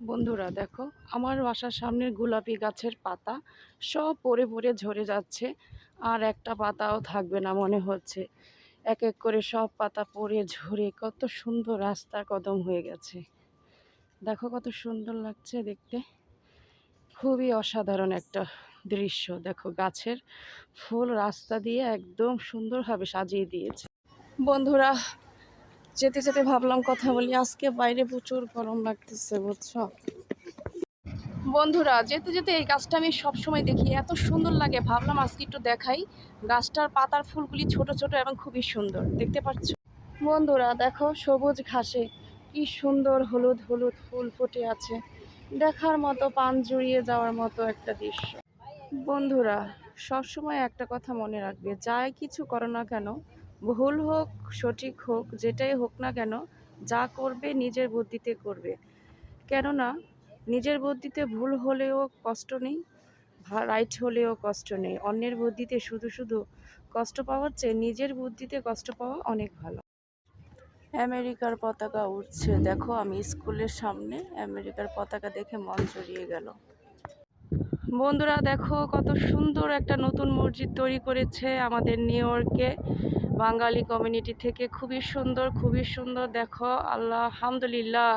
বন্ধুরা দেখো, আমার বাসার সামনের গোলাপি গাছের পাতা সব পড়ে পড়ে ঝরে যাচ্ছে আর একটা পাতাও থাকবে না মনে হচ্ছে। এক এক করে সব পাতা পড়ে ঝরে কত সুন্দর রাস্তা কদম হয়ে গেছে। দেখো কত সুন্দর লাগছে দেখতে। খুবই অসাধারণ একটা দৃশ্য। দেখো গাছের ফুল রাস্তা দিয়ে একদম সুন্দরভাবে সাজিয়ে দিয়েছে। বন্ধুরা যেতে যেতে ভাবলাম কথা বলি, আজকে বাইরে প্রচুর গরম লাগতেছে, বুঝছ? বন্ধুরা, যেতে যেতে এই গাছটা আমি সবসময় দেখি, এত সুন্দর লাগে। ভাবলাম আজকে একটু দেখাই। গাছটার পাতার ফুলগুলি ছোট ছোট এবং খুবই সুন্দর, দেখতে পাচ্ছ? বন্ধুরা, দেখো সবুজ ঘাসে কি সুন্দর হলুদ হলুদ ফুল ফুটে আছে। দেখার মতো, পান জুড়িয়ে যাওয়ার মতো একটা দৃশ্য। বন্ধুরা, সবসময় একটা কথা মনে রাখবে, যাই কিছু করো না কেন ভুল হোক, সঠিক হোক, যেটাই হোক না কেন, যা করবে নিজের বুদ্ধিতে করবে। কেননা, নিজের বুদ্ধিতে ভুল হলেও কষ্ট নেই রাইট হলেও কষ্ট নেই। অন্যের বুদ্ধিতে শুধু শুধু কষ্ট পাওয়ার চেয়ে নিজের বুদ্ধিতে কষ্ট পাওয়া অনেক ভালো। আমেরিকার পতাকা উঠছে দেখো, আমি স্কুলের সামনে আমেরিকার পতাকা দেখে মন জড়িয়ে গেল। বন্ধুরা দেখো কত সুন্দর একটা নতুন মসজিদ তৈরি করেছে আমাদের নিউ ইয়র্কে। বাঙালি কমিউনিটি থেকে খুবই সুন্দর খুবই সুন্দর, দেখো, আল্লাহ, আলহামদুলিল্লাহ।